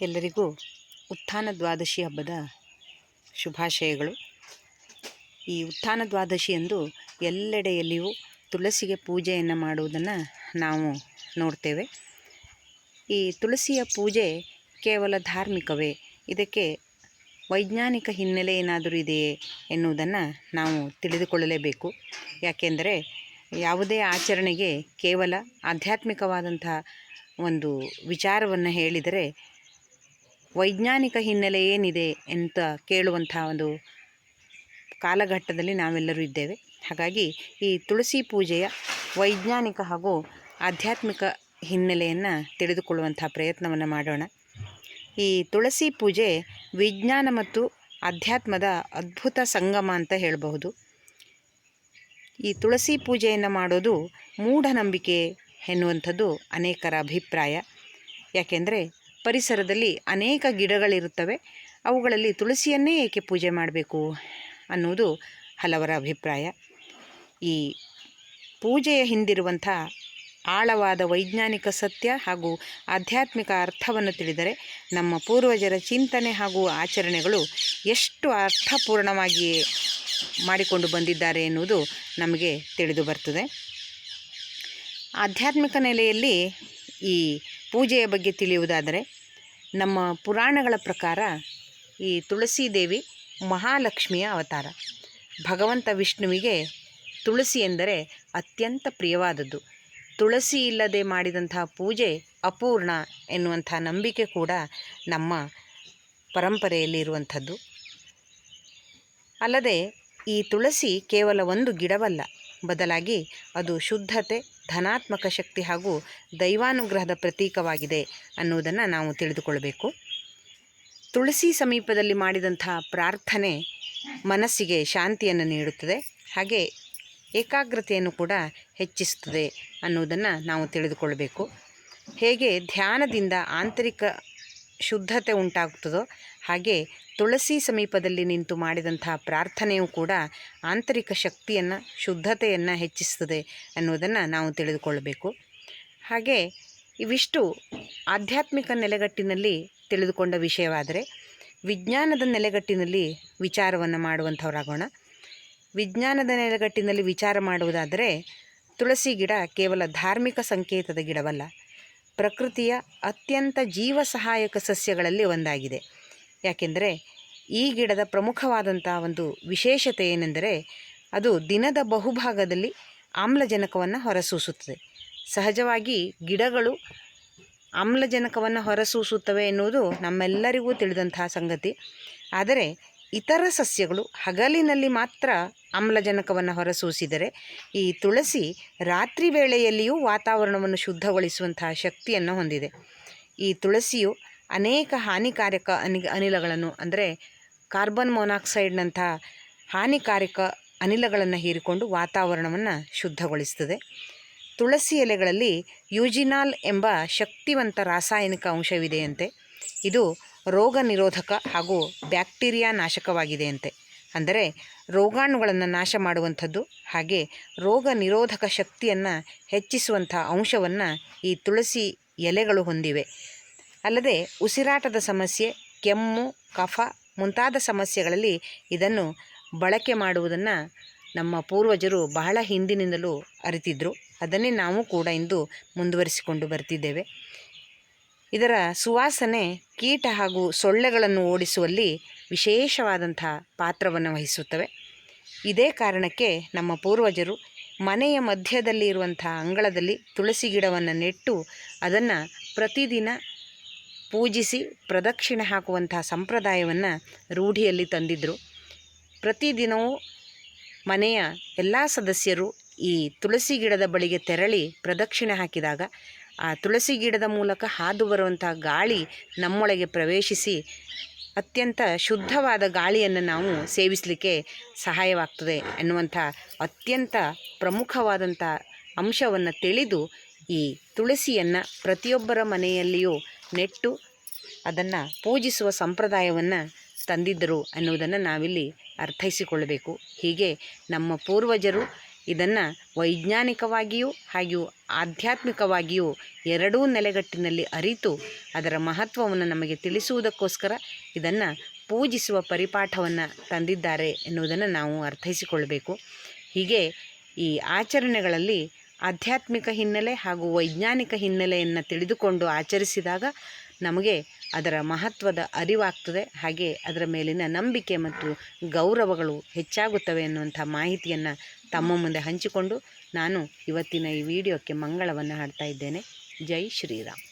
ಎಲ್ಲರಿಗೂ ಉತ್ಥಾನ ದ್ವಾದಶಿ ಹಬ್ಬದ ಶುಭಾಶಯಗಳು. ಈ ಉತ್ಥಾನ ದ್ವಾದಶಿಯಂದು ಎಲ್ಲೆಡೆಯಲ್ಲಿಯೂ ತುಳಸಿಗೆ ಪೂಜೆಯನ್ನು ಮಾಡುವುದನ್ನು ನಾವು ನೋಡ್ತೇವೆ. ಈ ತುಳಸಿಯ ಪೂಜೆ ಕೇವಲ ಧಾರ್ಮಿಕವೇ, ಇದಕ್ಕೆ ವೈಜ್ಞಾನಿಕ ಹಿನ್ನೆಲೆ ಏನಾದರೂ ಇದೆಯೇ ಎನ್ನುವುದನ್ನು ನಾವು ತಿಳಿದುಕೊಳ್ಳಲೇಬೇಕು. ಯಾಕೆಂದರೆ ಯಾವುದೇ ಆಚರಣೆಗೆ ಕೇವಲ ಆಧ್ಯಾತ್ಮಿಕವಾದಂಥ ಒಂದು ವಿಚಾರವನ್ನು ಹೇಳಿದರೆ ವೈಜ್ಞಾನಿಕ ಹಿನ್ನೆಲೆ ಏನಿದೆ ಅಂತ ಕೇಳುವಂಥ ಒಂದು ಕಾಲಘಟ್ಟದಲ್ಲಿ ನಾವೆಲ್ಲರೂ ಇದ್ದೇವೆ. ಹಾಗಾಗಿ ಈ ತುಳಸಿ ಪೂಜೆಯ ವೈಜ್ಞಾನಿಕ ಹಾಗೂ ಆಧ್ಯಾತ್ಮಿಕ ಹಿನ್ನೆಲೆಯನ್ನು ತಿಳಿದುಕೊಳ್ಳುವಂಥ ಪ್ರಯತ್ನವನ್ನು ಮಾಡೋಣ. ಈ ತುಳಸಿ ಪೂಜೆ ವಿಜ್ಞಾನ ಮತ್ತು ಅಧ್ಯಾತ್ಮದ ಅದ್ಭುತ ಸಂಗಮ ಅಂತ ಹೇಳಬಹುದು. ಈ ತುಳಸಿ ಪೂಜೆಯನ್ನು ಮಾಡೋದು ಮೂಢನಂಬಿಕೆ ಎನ್ನುವಂಥದ್ದು ಅನೇಕರ ಅಭಿಪ್ರಾಯ. ಯಾಕೆಂದರೆ ಪರಿಸರದಲ್ಲಿ ಅನೇಕ ಗಿಡಗಳಿರುತ್ತವೆ. ಅವುಗಳಲ್ಲಿ ತುಳಸಿಯನ್ನೇ ಏಕೆ ಪೂಜೆ ಮಾಡಬೇಕು ಅನ್ನುವುದು ಹಲವರ ಅಭಿಪ್ರಾಯ. ಈ ಪೂಜೆಯ ಹಿಂದಿರುವಂಥ ಆಳವಾದ ವೈಜ್ಞಾನಿಕ ಸತ್ಯ ಹಾಗೂ ಆಧ್ಯಾತ್ಮಿಕ ಅರ್ಥವನ್ನು ತಿಳಿದರೆ ನಮ್ಮ ಪೂರ್ವಜರ ಚಿಂತನೆ ಹಾಗೂ ಆಚರಣೆಗಳು ಎಷ್ಟು ಅರ್ಥಪೂರ್ಣವಾಗಿ ಮಾಡಿಕೊಂಡು ಬಂದಿದ್ದಾರೆ ಎನ್ನುವುದು ನಮಗೆ ತಿಳಿದು ಬರ್ತದೆ. ಆಧ್ಯಾತ್ಮಿಕ ನೆಲೆಯಲ್ಲಿ ಈ ಪೂಜೆಯ ಬಗ್ಗೆ ತಿಳಿಯುವುದಾದರೆ ನಮ್ಮ ಪುರಾಣಗಳ ಪ್ರಕಾರ ಈ ತುಳಸಿ ದೇವಿ ಮಹಾಲಕ್ಷ್ಮಿಯ ಅವತಾರ. ಭಗವಂತ ವಿಷ್ಣುವಿಗೆ ತುಳಸಿ ಎಂದರೆ ಅತ್ಯಂತ ಪ್ರಿಯವಾದದ್ದು. ತುಳಸಿ ಇಲ್ಲದೆ ಮಾಡಿದಂತಹ ಪೂಜೆ ಅಪೂರ್ಣ ಎನ್ನುವಂಥ ನಂಬಿಕೆ ಕೂಡ ನಮ್ಮ ಪರಂಪರೆಯಲ್ಲಿ ಇರುವಂಥದ್ದು. ಅಲ್ಲದೆ ಈ ತುಳಸಿ ಕೇವಲ ಒಂದು ಗಿಡವಲ್ಲ ಬದಲಾಗಿ ಅದು ಶುದ್ಧತೆ, ಧನಾತ್ಮಕ ಶಕ್ತಿ ಹಾಗೂ ದೈವಾನುಗ್ರಹದ ಪ್ರತೀಕವಾಗಿದೆ ಅನ್ನುವುದನ್ನು ನಾವು ತಿಳಿದುಕೊಳ್ಳಬೇಕು. ತುಳಸಿ ಸಮೀಪದಲ್ಲಿ ಮಾಡಿದಂಥ ಪ್ರಾರ್ಥನೆ ಮನಸ್ಸಿಗೆ ಶಾಂತಿಯನ್ನು ನೀಡುತ್ತದೆ, ಹಾಗೆ ಏಕಾಗ್ರತೆಯನ್ನು ಕೂಡ ಹೆಚ್ಚಿಸುತ್ತದೆ ಅನ್ನುವುದನ್ನು ನಾವು ತಿಳಿದುಕೊಳ್ಳಬೇಕು. ಹೇಗೆ ಧ್ಯಾನದಿಂದ ಆಂತರಿಕ ಶುದ್ಧತೆ ಉಂಟಾಗುತ್ತದೋ ಹಾಗೆ ತುಳಸಿ ಸಮೀಪದಲ್ಲಿ ನಿಂತು ಮಾಡಿದಂತಹ ಪ್ರಾರ್ಥನೆಯೂ ಕೂಡ ಆಂತರಿಕ ಶಕ್ತಿಯನ್ನು, ಶುದ್ಧತೆಯನ್ನು ಹೆಚ್ಚಿಸ್ತದೆ ಅನ್ನೋದನ್ನು ನಾವು ತಿಳಿದುಕೊಳ್ಳಬೇಕು. ಹಾಗೆ ಇವಿಷ್ಟು ಆಧ್ಯಾತ್ಮಿಕ ನೆಲೆಗಟ್ಟಿನಲ್ಲಿ ತಿಳಿದುಕೊಂಡ ವಿಷಯವಾದರೆ ವಿಜ್ಞಾನದ ನೆಲೆಗಟ್ಟಿನಲ್ಲಿ ವಿಚಾರವನ್ನು ಮಾಡುವಂಥವರಾಗೋಣ. ವಿಜ್ಞಾನದ ನೆಲೆಗಟ್ಟಿನಲ್ಲಿ ವಿಚಾರ ಮಾಡುವುದಾದರೆ ತುಳಸಿ ಗಿಡ ಕೇವಲ ಧಾರ್ಮಿಕ ಸಂಕೇತದ ಗಿಡವಲ್ಲ, ಪ್ರಕೃತಿಯ ಅತ್ಯಂತ ಜೀವ ಸಹಾಯಕ ಸಸ್ಯಗಳಲ್ಲಿ ಒಂದಾಗಿದೆ. ಯಾಕೆಂದರೆ ಈ ಗಿಡದ ಪ್ರಮುಖವಾದಂಥ ಒಂದು ವಿಶೇಷತೆ ಏನೆಂದರೆ ಅದು ದಿನದ ಬಹುಭಾಗದಲ್ಲಿ ಆಮ್ಲಜನಕವನ್ನು ಹೊರಸೂಸುತ್ತದೆ. ಸಹಜವಾಗಿ ಗಿಡಗಳು ಆಮ್ಲಜನಕವನ್ನು ಹೊರಸೂಸುತ್ತವೆ ಎನ್ನುವುದು ನಮ್ಮೆಲ್ಲರಿಗೂ ತಿಳಿದಂತಹ ಸಂಗತಿ. ಆದರೆ ಇತರ ಸಸ್ಯಗಳು ಹಗಲಿನಲ್ಲಿ ಮಾತ್ರ ಆಮ್ಲಜನಕವನ್ನು ಹೊರಸೂಸಿದರೆ ಈ ತುಳಸಿ ರಾತ್ರಿ ವೇಳೆಯಲ್ಲಿಯೂ ವಾತಾವರಣವನ್ನು ಶುದ್ಧಗೊಳಿಸುವಂತಹ ಶಕ್ತಿಯನ್ನು ಹೊಂದಿದೆ. ಈ ತುಳಸಿಯು ಅನೇಕ ಹಾನಿಕಾರಕ ಅನಿ, ಅನಿಲಗಳನ್ನು, ಅಂದರೆ ಕಾರ್ಬನ್ ಮೊನಾಕ್ಸೈಡ್ನಂಥ ಹಾನಿಕಾರಕ ಅನಿಲಗಳನ್ನು ಹೀರಿಕೊಂಡು ವಾತಾವರಣವನ್ನು ಶುದ್ಧಗೊಳಿಸ್ತದೆ. ತುಳಸಿ ಎಲೆಗಳಲ್ಲಿ ಯೂಜಿನಾಲ್ ಎಂಬ ಶಕ್ತಿವಂತ ರಾಸಾಯನಿಕ ಅಂಶವಿದೆಯಂತೆ. ಇದು ರೋಗ ನಿರೋಧಕ ಹಾಗೂ ಬ್ಯಾಕ್ಟೀರಿಯಾ ನಾಶಕವಾಗಿದೆಯಂತೆ. ಅಂದರೆ ರೋಗಾಣುಗಳನ್ನು ನಾಶ ಮಾಡುವಂಥದ್ದು ಹಾಗೆ ರೋಗ ನಿರೋಧಕ ಶಕ್ತಿಯನ್ನು ಹೆಚ್ಚಿಸುವಂಥ ಅಂಶವನ್ನು ಈ ತುಳಸಿ ಎಲೆಗಳು ಹೊಂದಿವೆ. ಅಲ್ಲದೆ ಉಸಿರಾಟದ ಸಮಸ್ಯೆ, ಕೆಮ್ಮು, ಕಫ ಮುಂತಾದ ಸಮಸ್ಯೆಗಳಲ್ಲಿ ಇದನ್ನು ಬಳಕೆ ಮಾಡುವುದನ್ನು ನಮ್ಮ ಪೂರ್ವಜರು ಬಹಳ ಹಿಂದಿನಿಂದಲೂ ಅರಿತಿದ್ದರು ಅದನ್ನೇ ನಾವು ಕೂಡ ಇಂದು ಮುಂದುವರಿಸಿಕೊಂಡು ಬರ್ತಿದ್ದೇವೆ. ಇದರ ಸುವಾಸನೆ, ಕೀಟ ಹಾಗೂ ಸೊಳ್ಳೆಗಳನ್ನು ಓಡಿಸುವಲ್ಲಿ ವಿಶೇಷವಾದಂಥ ಪಾತ್ರವನ್ನು ವಹಿಸುತ್ತವೆ. ಇದೇ ಕಾರಣಕ್ಕೆ ನಮ್ಮ ಪೂರ್ವಜರು ಮನೆಯ ಮಧ್ಯದಲ್ಲಿ ಇರುವಂಥ ಅಂಗಳದಲ್ಲಿ ತುಳಸಿ ಗಿಡವನ್ನು ನೆಟ್ಟು ಅದನ್ನು ಪ್ರತಿದಿನ ಪೂಜಿಸಿ ಪ್ರದಕ್ಷಿಣೆ ಹಾಕುವಂತಹ ಸಂಪ್ರದಾಯವನ್ನು ರೂಢಿಯಲ್ಲಿ ತಂದಿದ್ದರು ಪ್ರತಿದಿನವೂ ಮನೆಯ ಎಲ್ಲ ಸದಸ್ಯರು ಈ ತುಳಸಿ ಗಿಡದ ಬಳಿಗೆ ತೆರಳಿ ಪ್ರದಕ್ಷಿಣೆ ಹಾಕಿದಾಗ ಆ ತುಳಸಿ ಗಿಡದ ಮೂಲಕ ಹಾದು ಬರುವಂಥ ಗಾಳಿ ನಮ್ಮೊಳಗೆ ಪ್ರವೇಶಿಸಿ ಅತ್ಯಂತ ಶುದ್ಧವಾದ ಗಾಳಿಯನ್ನು ನಾವು ಸೇವಿಸಲಿಕ್ಕೆ ಸಹಾಯವಾಗ್ತದೆ ಎನ್ನುವಂಥ ಅತ್ಯಂತ ಪ್ರಮುಖವಾದಂಥ ಅಂಶವನ್ನು ತಿಳಿದು ಈ ತುಳಸಿಯನ್ನು ಪ್ರತಿಯೊಬ್ಬರ ಮನೆಯಲ್ಲಿಯೂ ನೆಟ್ಟು ಅದನ್ನು ಪೂಜಿಸುವ ಸಂಪ್ರದಾಯವನ್ನು ತಂದಿದ್ದರು ಅನ್ನುವುದನ್ನು ನಾವಿಲ್ಲಿ ಅರ್ಥೈಸಿಕೊಳ್ಳಬೇಕು. ಹೀಗೆ ನಮ್ಮ ಪೂರ್ವಜರು ಇದನ್ನು ವೈಜ್ಞಾನಿಕವಾಗಿಯೂ ಹಾಗೆಯೂ ಆಧ್ಯಾತ್ಮಿಕವಾಗಿಯೂ ಎರಡೂ ನೆಲೆಗಟ್ಟಿನಲ್ಲಿ ಅರಿತು ಅದರ ಮಹತ್ವವನ್ನು ನಮಗೆ ತಿಳಿಸುವುದಕ್ಕೋಸ್ಕರ ಇದನ್ನು ಪೂಜಿಸುವ ಪರಿಪಾಠವನ್ನು ತಂದಿದ್ದಾರೆ ಎನ್ನುವುದನ್ನು ನಾವು ಅರ್ಥೈಸಿಕೊಳ್ಳಬೇಕು. ಹೀಗೆ ಈ ಆಚರಣೆಗಳಲ್ಲಿ ಆಧ್ಯಾತ್ಮಿಕ ಹಿನ್ನೆಲೆ ಹಾಗೂ ವೈಜ್ಞಾನಿಕ ಹಿನ್ನೆಲೆಯನ್ನು ತಿಳಿದುಕೊಂಡು ಆಚರಿಸಿದಾಗ ನಮಗೆ ಅದರ ಮಹತ್ವದ ಅರಿವಾಗ್ತದೆ. ಹಾಗೆ ಅದರ ಮೇಲಿನ ನಂಬಿಕೆ ಮತ್ತು ಗೌರವಗಳು ಹೆಚ್ಚಾಗುತ್ತವೆ ಎನ್ನುವಂಥ ಮಾಹಿತಿಯನ್ನು ತಮ್ಮ ಮುಂದೆ ಹಂಚಿಕೊಂಡು ನಾನು ಇವತ್ತಿನ ಈ ವಿಡಿಯೋಕ್ಕೆ ಮಂಗಳವನ್ನು ಹಾಡ್ತಾ ಇದ್ದೇನೆ. ಜೈ ಶ್ರೀರಾಮ್.